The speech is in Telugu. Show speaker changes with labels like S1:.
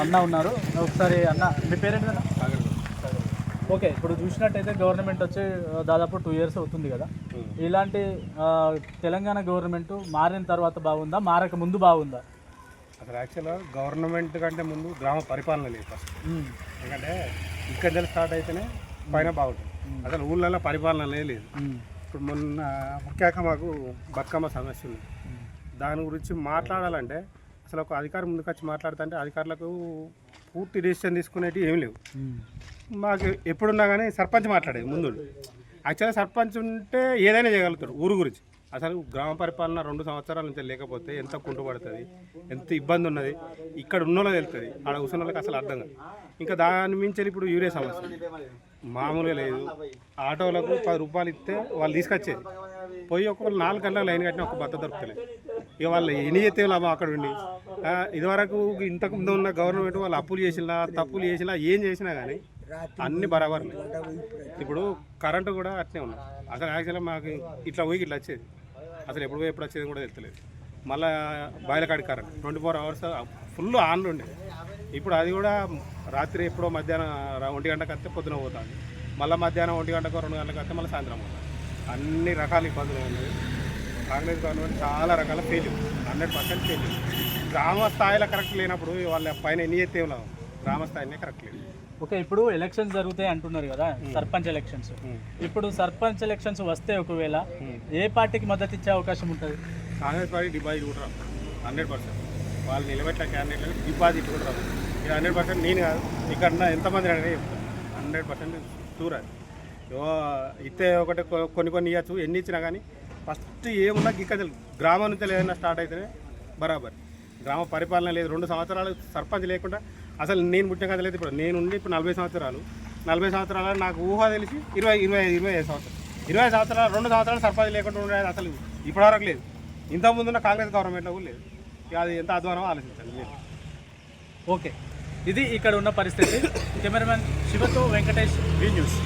S1: అన్న ఉన్నారు. ఒకసారి అన్న మీ పేరేంటి కదా ఓకే ఇప్పుడు చూసినట్టయితే గవర్నమెంట్ వచ్చి దాదాపు టూ ఇయర్స్ అవుతుంది కదా. ఇలాంటి ఆ, తెలంగాణ గవర్నమెంట్ మారిన తర్వాత బాగుందా? మారక ముందు బాగుందా?
S2: అసలు యాక్చువల్గా గవర్నమెంట్ కంటే ముందు గ్రామ పరిపాలన లేదు ఫస్ట్
S1: ఉమ్,
S2: ఎందుకంటే ఇక్కడ స్టార్ట్ అయితేనే పైన బాగుంటుంది. అసలు ఊళ్ళల్లో పరిపాలన లేదు. ఇప్పుడు మొన్న ముఖ్యంగా మాకు బతుకమ్మ సమస్య ఉంది. దాని గురించి మాట్లాడాలంటే అసలు ఒక అధికారి ముందుకు వచ్చి మాట్లాడుతుంటే అధికారులకు పూర్తి డిసిషన్ తీసుకునేవి ఏమి లేవు. మాకు ఎప్పుడున్నా కానీ సర్పంచ్ మాట్లాడేది ముందు యాక్చువల్గా సర్పంచ్ ఉంటే ఏదైనా చేయగలుగుతాడు ఊరు గురించి. అసలు గ్రామ పరిపాలన రెండు సంవత్సరాల నుంచి లేకపోతే ఎంత కుంటుపడుతుంది ఎంత ఇబ్బంది ఉన్నది ఇక్కడ ఉన్నోళ్ళకి తెలుస్తుంది ఆడ కూర్చున్న వాళ్ళకి అసలు అర్థం కాదు. ఇంకా దాని మించి ఇప్పుడు యూరియా సమస్య మామూలుగా లేదు. ఆటోలకు పది రూపాయలు ఇస్తే వాళ్ళు తీసుకొచ్చేది. పోయి ఒక నాలుగు గంటలకు లైన్ కట్టిన ఒక బత్త దొరుకుతలేదు. ఇక వాళ్ళు ఎన్ని చేస్తే లాభం అక్కడ ఉండి? ఇదివరకు ఇంతకు ముందు ఉన్న గవర్నమెంట్ వాళ్ళు అప్పులు చేసినా తప్పులు చేసినా ఏం చేసినా కానీ అన్ని బరాబర్ ఇప్పుడు కరెంటు కూడా అట్నే ఉంది అసలు యాక్చువల్గా మాకు ఇట్లా పోయి ఇట్లా వచ్చేది. అసలు ఎప్పుడు పోయి ఎప్పుడు వచ్చేది కూడా తెలియలేదు మళ్ళా బయలకాడి current twenty four hours full ఆన్లో ఉండేది ఇప్పుడు అది కూడా రాత్రి ఎప్పుడో మధ్యాహ్నం ఒంటి గంటకు వస్తే పొద్దున పోతుంది. మళ్ళీ మధ్యాహ్నం ఒంటి గంటకు రెండు గంటలకు వస్తే మళ్ళీ సాయంత్రం పోతుంది. అన్ని రకాల ఇబ్బందులు ఉన్నాయి. కాంగ్రెస్ గవర్నమెంట్ చాలా రకాల ఫెయిల్యూర్ హండ్రెడ్ పర్సెంట్ ఫెయిల్యూర్ గ్రామ స్థాయిలో కరెక్ట్ లేనప్పుడు వాళ్ళ పైన ఎన్ని ఎత్తే గ్రామ స్థాయినే కరెక్ట్ లేదు.
S1: ఓకే ఇప్పుడు ఎలక్షన్స్ జరుగుతాయి అంటున్నారు కదా సర్పంచ్ ఎలక్షన్స్ ఇప్పుడు సర్పంచ్ ఎలక్షన్స్ వస్తే ఒకవేళ ఏ పార్టీకి మద్దతు ఇచ్చే అవకాశం ఉంటుంది?
S2: కాంగ్రెస్ పార్టీ డిపాజిట్ కూడా రావు హండ్రెడ్ పర్సెంట్ వాళ్ళు నిలబెట్టిన క్యాండిడేట్లకు డిపాజిట్ కూడా రావు ఇది హండ్రెడ్ పర్సెంట్ నేను కాదు ఇక్కడ ఎంతమంది అనేది చెప్తాను హండ్రెడ్ పర్సెంట్ షూర్ అది ఇస్తే ఒకటి కొన్ని కొన్ని ఇవ్వచ్చు ఎన్ని ఇచ్చినా కానీ ఫస్ట్ ఏమున్నా గిక్కజలు గ్రామం నుంచి ఏదైనా స్టార్ట్ అయితేనే బరాబర్. గ్రామ పరిపాలన లేదు. రెండు సంవత్సరాలు సర్పంచ్ లేకుండా అసలు నేను పుట్టిన కథ లేదు ఇప్పుడు. నేను ఉండి ఇప్పుడు నలభై సంవత్సరాలు. నలభై సంవత్సరాలు నాకు ఊహ తెలిసి ఇరవై ఇరవై ఇరవై ఐదు సంవత్సరాలు. ఇరవై ఐదు సంవత్సరాలు రెండు సంవత్సరాలు సర్పంచ్ లేకుండా ఉండేది అసలు ఇప్పటివరకు లేదు. ఇంతకుముందున్న కాంగ్రెస్ గవర్నమెంట్లో కూడా లేదు. అది ఎంత అధ్వానం ఆలోచించాలి లేదు.
S1: ఓకే. ఇది ఇక్కడ ఉన్న పరిస్థితి. కెమెరామెన్ శివతో వెంకటేష్ వి న్యూస్.